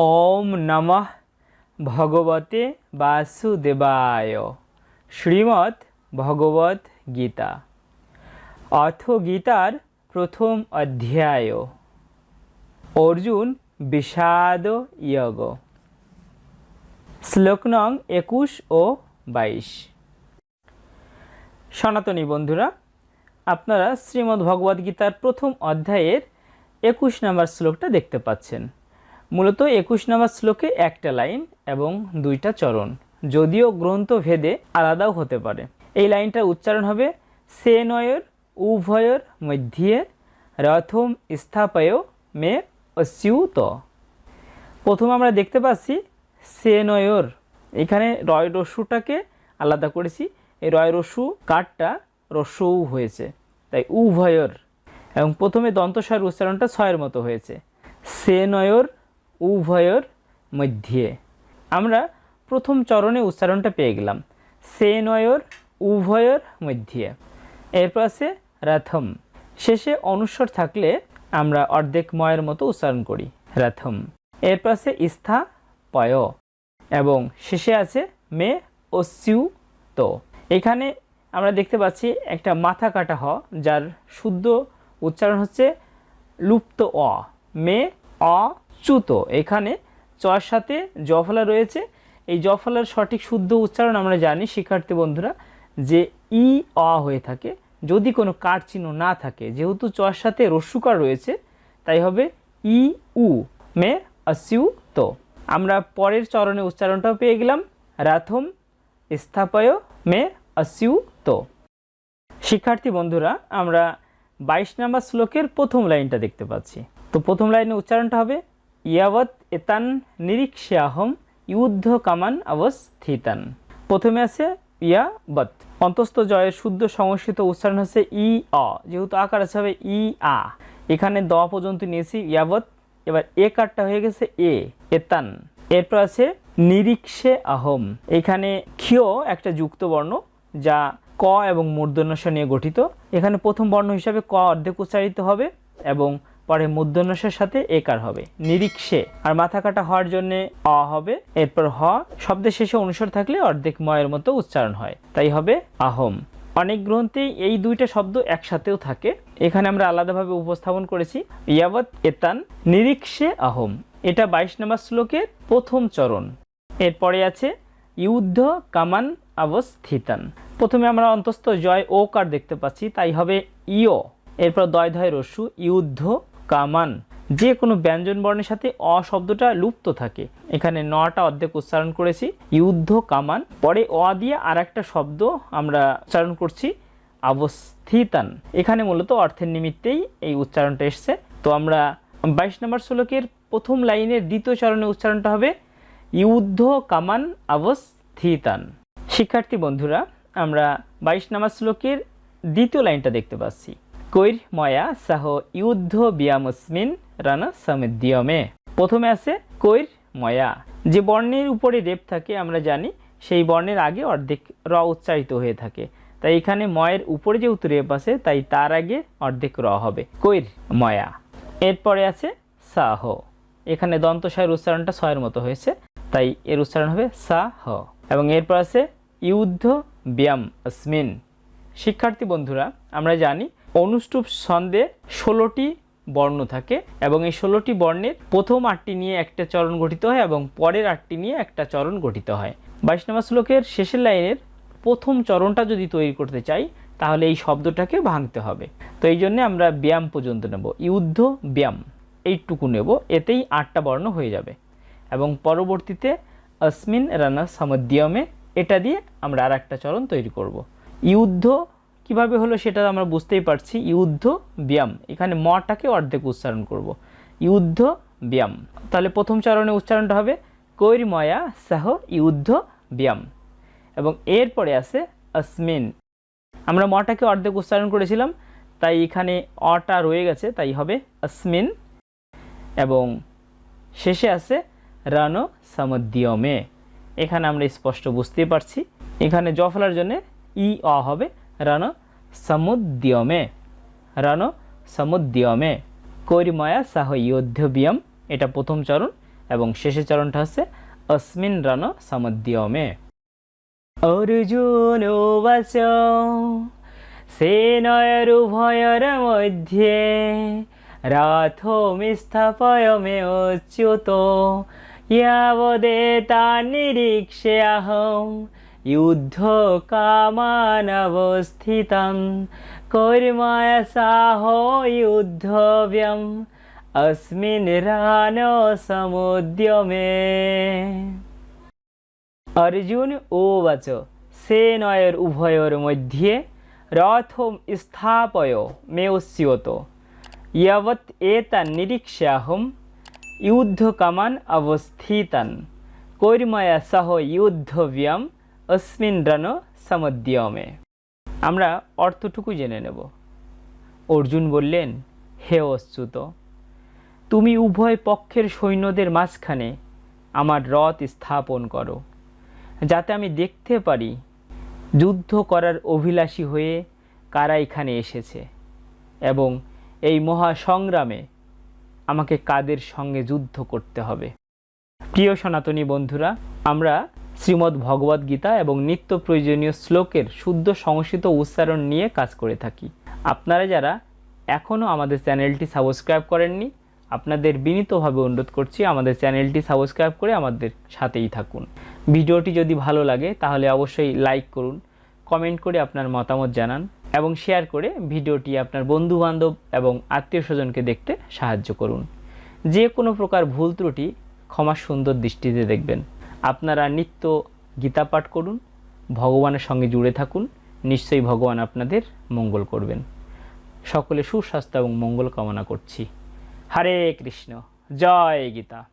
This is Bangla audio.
ওম নমঃ ভগবতে বাসুদেবায়। শ্রীমৎ ভগবত গীতা। অথ গীতার প্রথম অধ্যায়। অর্জুন বিষাদ ইয়গ। শ্লোক নং একুশ ও বাইশ। সনাতনী বন্ধুরা, আপনারা শ্রীমদ্ ভগবদ গীতার প্রথম অধ্যায়ের একুশ নম্বর শ্লোকটা দেখতে পাচ্ছেন। মূলত একুশ নম্বর শ্লোকে একটা লাইন এবং দুইটা চরণ, যদিও গ্রন্থ ভেদে আলাদাও হতে পারে। এই লাইনটার উচ্চারণ হবে, সে নয়র উভয়র মধ্যে রথম স্থাপয় মে অস্যুত। প্রথম আমরা দেখতে পাচ্ছি, সে নয়র। এখানে রয় রস্যুটাকে আলাদা করেছি, এই রয় রস্যু কাঠটা রস্যউ হয়েছে, তাই উভয়র। এবং প্রথমে দন্তস্বর উচ্চারণটা ছয়ের মতো হয়েছে, সে নয়র উভয়র মধ্যে। আমরা প্রথম চরণে উচ্চারণটা পেয়ে গেলাম। সে নয়র উভয়ের মধ্যে। এরপর আছে রাথম। শেষে অনুস্বর থাকলে আমরা অর্ধেক ময়ের মতো উচ্চারণ করি, রাথম। এরপর আছে ইস্থা পয় এবং শেষে আছে মে অস্যু তো এখানে আমরা দেখতে পাচ্ছি একটা মাথা কাটা হ, যার শুদ্ধ উচ্চারণ হচ্ছে লুপ্ত অ। মে অচ্যুত এখানে চর সাথে জফলা রয়েছে। এই জফলার সঠিক শুদ্ধ উচ্চারণ আমরা জানি, শিক্ষার্থী বন্ধুরা, যে ই, অ হয়ে থাকে। যদি কোনো কার চিহ্ন না থাকে, যেহেতু চর সাথে রস্যুকার রয়েছে, তাই হবে ই, উ, মে অস্যু তো আমরা পরের চরণে উচ্চারণটাও পেয়ে গেলাম, রাথম, স্থাপয়, মে অস্যু তো শিক্ষার্থী বন্ধুরা, আমরা বাইশ নম্বর শ্লোকের প্রথম লাইনটা দেখতে পাচ্ছি। তো প্রথম লাইনে উচ্চারণটা হবে ইয়াবৎ এতান নিরীক্ষাহম ইউদ্ধ কামান অবস্থিতান প্রথমে আছে ইয়াবৎ অন্তস্থ জয়ের শুদ্ধ সংস্কৃত উচ্চারণ হচ্ছে ই অ যেহেতু আকার আছে হবে ই আ এখানে দ পর্যন্ত নিয়েছি ইয়াবৎ এবার এ কারটা হয়ে গেছে এ এতান এরপর আছে নিরীক্ষে আহম এখানে ক্ষিয় একটা যুক্ত বর্ণ যা ক এবং মূর্ধন্যস্ব নিয়ে গঠিত এখানে প্রথম বর্ণ হিসাবে ক অর্ধেক উচ্চারিত হবে এবং পরে মূর্ধন্যস্যের সাথে একার হবে, নিরীক্ষে। আর মাথা কাটা হওয়ার জন্য অ হবে, এরপর হ শব্দের শেষে অনুসর থাকলে অর্ধেক ময়ের মতো উচ্চারণ হয়। তাই হবে আহম। অনেক গ্রন্থেই এই দুইটা শব্দ একসাথেও থাকে। এখানে আমরা আলাদাভাবে উপস্থাপন করেছি ইয়াবত এতান, নিরীক্ষে আহম। এটা বাইশ নম্বর শ্লোকের প্রথম চরণ। এরপরে আছে, ইউদ্ধ কামান অবস্থিতান। প্রথমে আমরা অন্তস্থ জয় ও কার দেখতে পাচ্ছি, তাই হবে ইও এরপর দয় ধয় রস্যু ইউদ্ধ কামান। যে কোনো ব্যঞ্জন বর্ণের সাথে অ শব্দটা লুপ্ত থাকে। এখানে নটা অর্ধেক উচ্চারণ করেছি, ইউদ্ধ, কামান। পরে অ দিয়ে আর একটা শব্দ আমরা উচ্চারণ করছি, অবস্থিতান। এখানে মূলত অর্থের নিমিত্তেই এই উচ্চারণটা এসছে। তো আমরা বাইশ নম্বর শ্লোকের প্রথম লাইনের দ্বিতীয় চরণে উচ্চারণটা হবে, ইউদ্ধ, কামান, অবস্থিতান। শিক্ষার্থী বন্ধুরা, আমরা বাইশ নম্বর শ্লোকের দ্বিতীয় লাইনটা দেখতে পাচ্ছি। কৈর ময়া সাহ ইউদ্ধ বিয়ামস্মিন রানা সমদ্যমে প্রথমে আছে কৈর ময়া। যে বর্ণের উপরে রেপ থাকে, আমরা জানি সেই বর্ণের আগে অর্ধেক র উচ্চারিত হয়ে থাকে। তাই এখানে ময়ের উপরে যেহেতু রেপ আছে, তাই তার আগে অর্ধেক র হবে। কৈর ময়া। এরপরে আছে সাহ। এখানে দন্তস্বয়ের উচ্চারণটা ছয়ের মতো হয়েছে, তাই এর উচ্চারণ হবে সা হ এবং এরপর আছে ইউদ্ধ ব্যায়াম অস্মিন শিক্ষার্থী বন্ধুরা, আমরা জানি অনুষ্টুপ ছন্দে ষোলোটি বর্ণ থাকে এবং এই ষোলোটি বর্ণের প্রথম আটটি নিয়ে একটা চরণ গঠিত হয় এবং পরের আটটি নিয়ে একটা চরণ গঠিত হয়। বাইশ নম্বর শ্লোকের শেষের লাইনের প্রথম চরণটা যদি তৈরি করতে চাই, তাহলে এই শব্দটাকে ভাঙতে হবে। তো এই জন্যে আমরা ব্যায়াম পর্যন্ত নেব। ইউদ্ধ ব্যায়াম, এইটুকু নেব। এতেই আটটা বর্ণ হয়ে যাবে। এবং পরবর্তীতে অস্মিন রানা সমদ্যমে এটা দিয়ে আমরা আর একটা চরণ তৈরি করব। ইউদ্ধ কীভাবে হলো সেটা আমরা বুঝতেই পারছি। ইউদ্ধ ব্যায়াম। এখানে মটাকে অর্ধেক উচ্চারণ করব। ইউদ্ধ ব্যায়াম। তাহলে প্রথম চরণে উচ্চারণটা হবে কৈরময়া সাহ ইউদ্ধ ব্যায়াম। এবং এরপরে আছে অস্মিন আমরা মটাকে অর্ধেক উচ্চারণ করেছিলাম, তাই এখানে অটা রয়ে গেছে, তাই হবে অস্মিন এবং শেষে আছে রণ সমদ্যমে। এখানে আমরা স্পষ্ট বুঝতেই পারছি। এখানে জফলার জন্য ই, অ হবে রণ সমুদ্যমে। রণ সমুদ্যমে। কৈরিময়া সাহ ইয়োধ্যবিয়ম এটা প্রথম চরণ, এবং শেষের চরণটা হচ্ছে অস্মিন রণ সমদ্যমে। অর্জুন বাচ সেনয়রুভয়র মধ্যে রাথমিস্থাপয় মে অচ্যুত। ইয়াবদেতা নিরীক্ষে অহম যুদ্ধ কামানবস্থিতম কর্মায় সাহ যুদ্ধব্যম अस्मिन् রানো সমুদ্যমে অর্জুন উবাচ সেনয়ের উভয়োর মধ্যে রথম স্থাপয় মেয়স্যত ইয়াবৎ এতান নিরীক্ষ্যাহম যুদ্ধকামান অবস্থিতান কৈর্ময়া সহ যুদ্ধব্যম অস্মিন রণ সমদ্যমে আমরা অর্থটুকু জেনে নেব। অর্জুন বললেন, হে অচ্যুত তুমি উভয় পক্ষের সৈন্যদের মাঝখানে আমার রথ স্থাপন করো, যাতে আমি দেখতে পারি যুদ্ধ করার অভিলাষী হয়ে কারা এখানে এসেছে এবং এই মহা সংগ্রামে আমাকে কাদের সঙ্গে যুদ্ধ করতে হবে? প্রিয় সনাতনী বন্ধুরা, আমরা শ্রীমদ্ ভগবদ্ গীতা এবং নিত্য প্রয়োজনীয় শ্লোকের শুদ্ধ সংস্কৃত উচ্চারণ নিয়ে কাজ করে থাকি। আপনারা যারা এখনও আমাদের চ্যানেলটি সাবস্ক্রাইব করেননি, আপনাদের বিনীতভাবে অনুরোধ করছি আমাদের চ্যানেলটি সাবস্ক্রাইব করে আমাদের সাথেই থাকুন। ভিডিওটি যদি ভালো লাগে, তাহলে অবশ্যই লাইক করুন, কমেন্ট করে আপনার মতামত জানান এবং শেয়ার করে ভিডিওটি আপনার বন্ধু বান্ধব এবং আত্মীয় স্বজনকে দেখতে সাহায্য করুন। যে কোনো প্রকার ভুল ত্রুটি ক্ষমা সুন্দর দৃষ্টিতে দেখবেন। আপনারা নিত্য গীতা পাঠ করুন, ভগবানের সঙ্গে জুড়ে থাকুন, নিশ্চয়ই ভগবান আপনাদের মঙ্গল করবেন। সকলে সুস্বাস্থ্য এবং মঙ্গল কামনা করছি। হরে কৃষ্ণ, জয় গীতা।